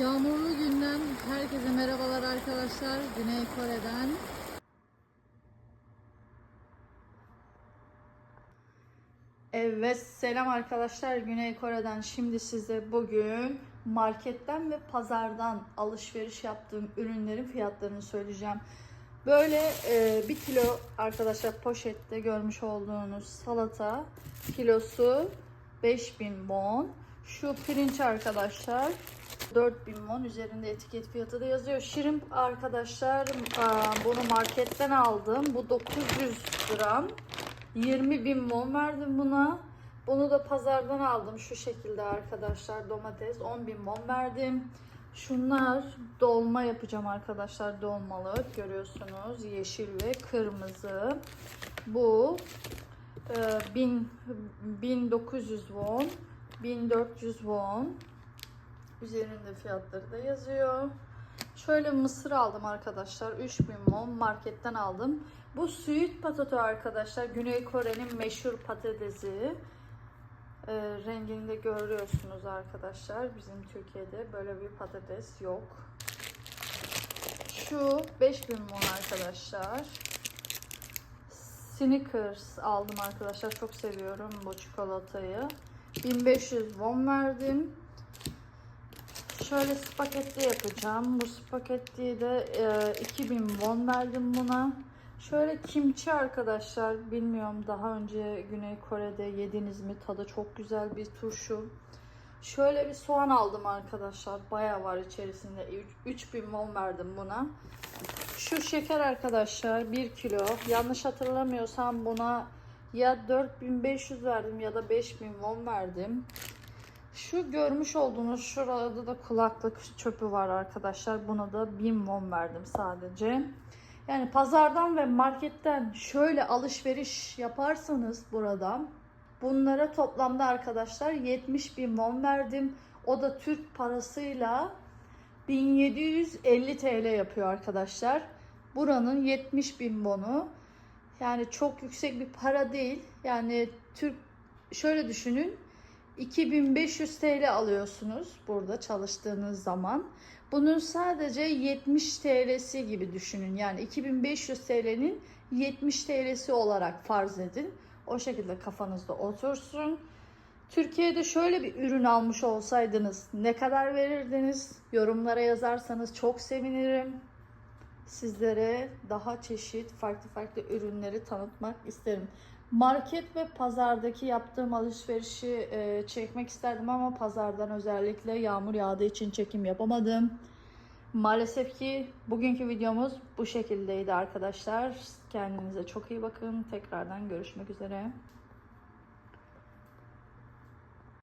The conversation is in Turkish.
Yağmurlu günden herkese merhabalar arkadaşlar. Güney Kore'den. Evet selam arkadaşlar Güney Kore'den. Şimdi size bugün marketten ve pazardan alışveriş yaptığım ürünlerin fiyatlarını söyleyeceğim. Böyle e, bir kilo arkadaşlar poşette görmüş olduğunuz salata kilosu 5000 won. Şu pirinç arkadaşlar 4000 won üzerinde etiket fiyatı da yazıyor. Şirimp arkadaşlar bunu marketten aldım. Bu 900 gram. 20 bin won verdim buna. Bunu da pazardan aldım şu şekilde arkadaşlar domates 10 bin won verdim. Şunlar dolma yapacağım arkadaşlar dolmalık görüyorsunuz yeşil ve kırmızı. Bu e, 1000 1900 won 1400 won üzerinde fiyatları da yazıyor. Şöyle mısır aldım arkadaşlar. 3000 won marketten aldım. Bu sweet potato arkadaşlar. Güney Kore'nin meşhur patatesi. Ee, rengini de görüyorsunuz arkadaşlar. Bizim Türkiye'de böyle bir patates yok. Şu 5000 won arkadaşlar. Snickers aldım arkadaşlar. Çok seviyorum bu çikolatayı. 1500 won verdim. Şöyle spagetti yapacağım. Bu spagettiyi de e, 2000 won verdim buna. Şöyle kimchi arkadaşlar. Bilmiyorum daha önce Güney Kore'de yediniz mi? Tadı çok güzel bir turşu. Şöyle bir soğan aldım arkadaşlar. Bayağı var içerisinde. 3000 won verdim buna. Şu şeker arkadaşlar 1 kilo. Yanlış hatırlamıyorsam buna ya 4500 verdim ya da 5000 won verdim. Şu görmüş olduğunuz şurada da kulaklık çöpü var arkadaşlar. Buna da 1000 won verdim sadece. Yani pazardan ve marketten şöyle alışveriş yaparsanız buradan bunlara toplamda arkadaşlar 70 bin won verdim. O da Türk parasıyla 1750 TL yapıyor arkadaşlar. Buranın 70 bin wonu yani çok yüksek bir para değil. Yani Türk şöyle düşünün 2500 TL alıyorsunuz burada çalıştığınız zaman. Bunun sadece 70 TL'si gibi düşünün. Yani 2500 TL'nin 70 TL'si olarak farz edin. O şekilde kafanızda otursun. Türkiye'de şöyle bir ürün almış olsaydınız ne kadar verirdiniz? Yorumlara yazarsanız çok sevinirim. Sizlere daha çeşit farklı farklı ürünleri tanıtmak isterim. Market ve pazardaki yaptığım alışverişi e, çekmek isterdim ama pazardan özellikle yağmur yağdığı için çekim yapamadım. Maalesef ki bugünkü videomuz bu şekildeydi arkadaşlar. Kendinize çok iyi bakın. Tekrardan görüşmek üzere.